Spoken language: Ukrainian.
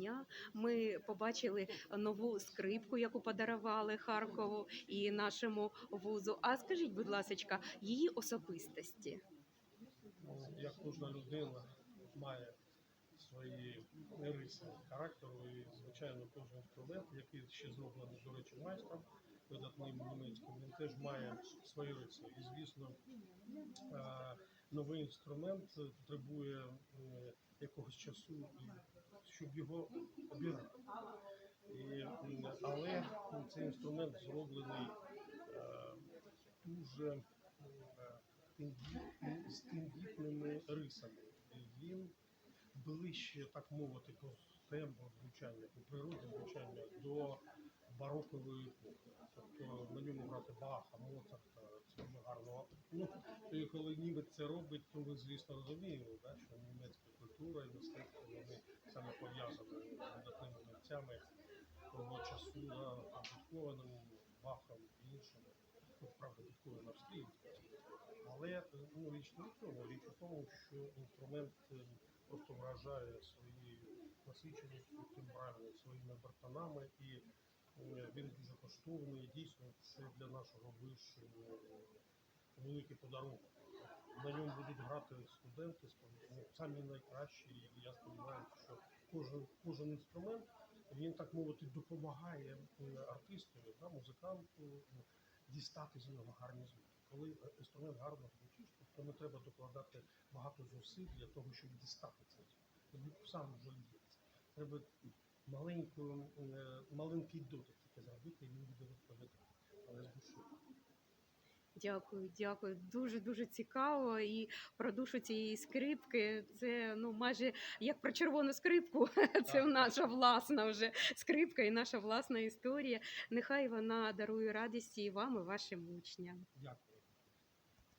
дня. Ми побачили нову скрипку, яку подарували Харкову і нашому вузу. А скажіть, будь ласка, її особистості? Ну, як кожна людина має свої риси характеру, і звичайно кожен інструмент, який ще зроблений, до речі, майстром видатним німецьким, він теж має свої риси. І звісно, е, новий інструмент потребує е, якогось часу, і щоб його обіграти. Але цей інструмент зроблений е, дуже е, з тендітними рисами. Він ближче, так мовити, по тембру звучання, по природі звучання до барокової епохи. Тобто на ньому грати Баха, Моцарта, це гарно. Ну, і коли німець це робить, то ми, звісно, розуміємо, да, що німецька культура і мистецтво вони саме пов'язані з видатними митцями того часу, да, там, Бетховеном, Бахом і іншими. Ну, правда, Бетховен австрійський. Але ну, річ не в тому, річ у тому, що інструмент е, просто вражає своєю насиченістю, тимбральною, своїми бартанами, і е, він дуже коштовний. Дійсно, це для нашого вишиву великий подарунок. На ньому будуть грати студенти, ну, самі найкращі. І я сподіваюся, що кожен, кожен інструмент він так мовити допомагає е, артистові, да, музиканту ну, дістати з нього гарні звуки. Коли інструмент гарно звучить, то не треба докладати багато зусиль для того, щоб дістати цей звук. Сам вже лється. Треба е, маленький дотик тільки зробити, і він буде відповідати. Але з душою. Дякую, дякую. Дуже дуже цікаво. І про душу цієї скрипки це ну майже як про червону скрипку. Це Так. наша власна вже скрипка і наша власна історія. Нехай вона дарує радість і вам, і вашим учням. Дякую.